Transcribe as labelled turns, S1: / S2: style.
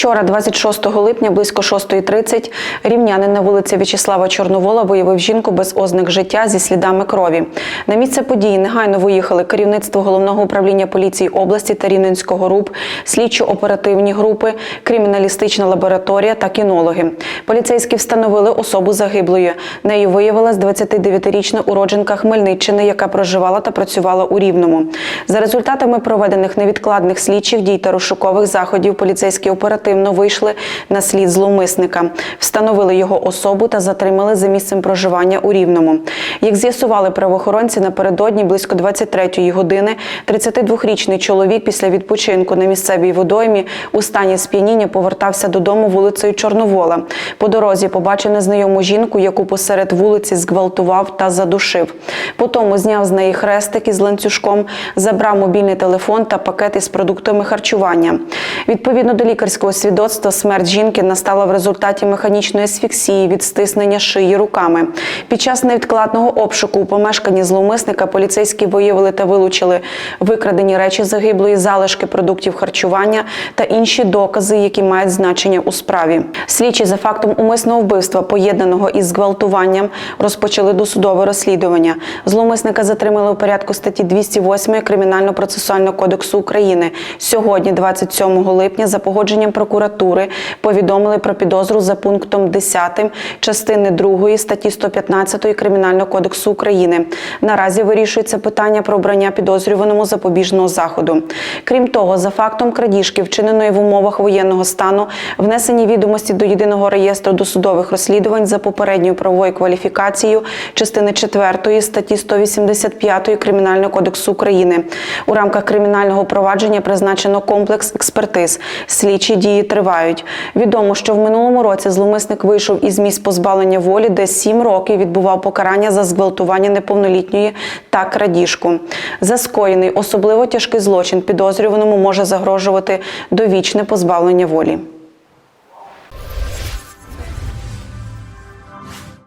S1: Вчора, 26 липня, близько 6.30, рівнянин на вулиці В'ячеслава Чорновола виявив жінку без ознак життя зі слідами крові. На місце події негайно виїхали керівництво головного управління поліції області та Рівненського РУП, слідчо-оперативні групи, криміналістична лабораторія та кінологи. Поліцейські встановили особу загиблої. Нею виявилась 29-річна уродженка Хмельниччини, яка проживала та працювала у Рівному. За результатами проведених невідкладних слідчих дій та розшукових заходів поліцейські оперативно вийшли на слід зловмисника, встановили його особу та затримали за місцем проживання у Рівному. Як з'ясували правоохоронці, напередодні близько 23-ї години 32-річний чоловік після відпочинку на місцевій водоймі у стані сп'яніння повертався додому вулицею Чорновола. По дорозі побачив незнайому жінку, яку посеред вулиці зґвалтував та задушив. Потім зняв з неї хрестик із ланцюжком, забрав мобільний телефон та пакет із продуктами харчування. Відповідно до лікарського свідоцтва, смерть жінки настала в результаті механічної асфіксії від стиснення шиї руками. Під час невідкладного обшуку у помешканні зловмисника поліцейські виявили та вилучили викрадені речі загиблої, залишки продуктів харчування та інші докази, які мають значення у справі. Слідчі за фактом умисного вбивства, поєднаного із зґвалтуванням, розпочали досудове розслідування. Зловмисника затримали у порядку статті 208 Кримінально-процесуального кодексу України. Сьогодні, 27 липня, за погодженням прокуратури повідомили про підозру за пунктом 10 частини 2 статті 115 Кримінального кодексу України. Наразі вирішується питання про обрання підозрюваному запобіжного заходу. Крім того, за фактом крадіжки, вчиненої в умовах воєнного стану, внесені відомості до єдиного реєстру досудових розслідувань за попередньою правовою кваліфікацією частини 4 статті 185 Кримінального кодексу України. У рамках кримінального провадження призначено комплекс експертиз. Слідчі дії тривають. Відомо, що в минулому році зловмисник вийшов із місць позбавлення волі, де 7 років відбував покарання за зґвалтування неповнолітньої та крадіжку. За скоєний особливо тяжкий злочин підозрюваному може загрожувати довічне позбавлення волі.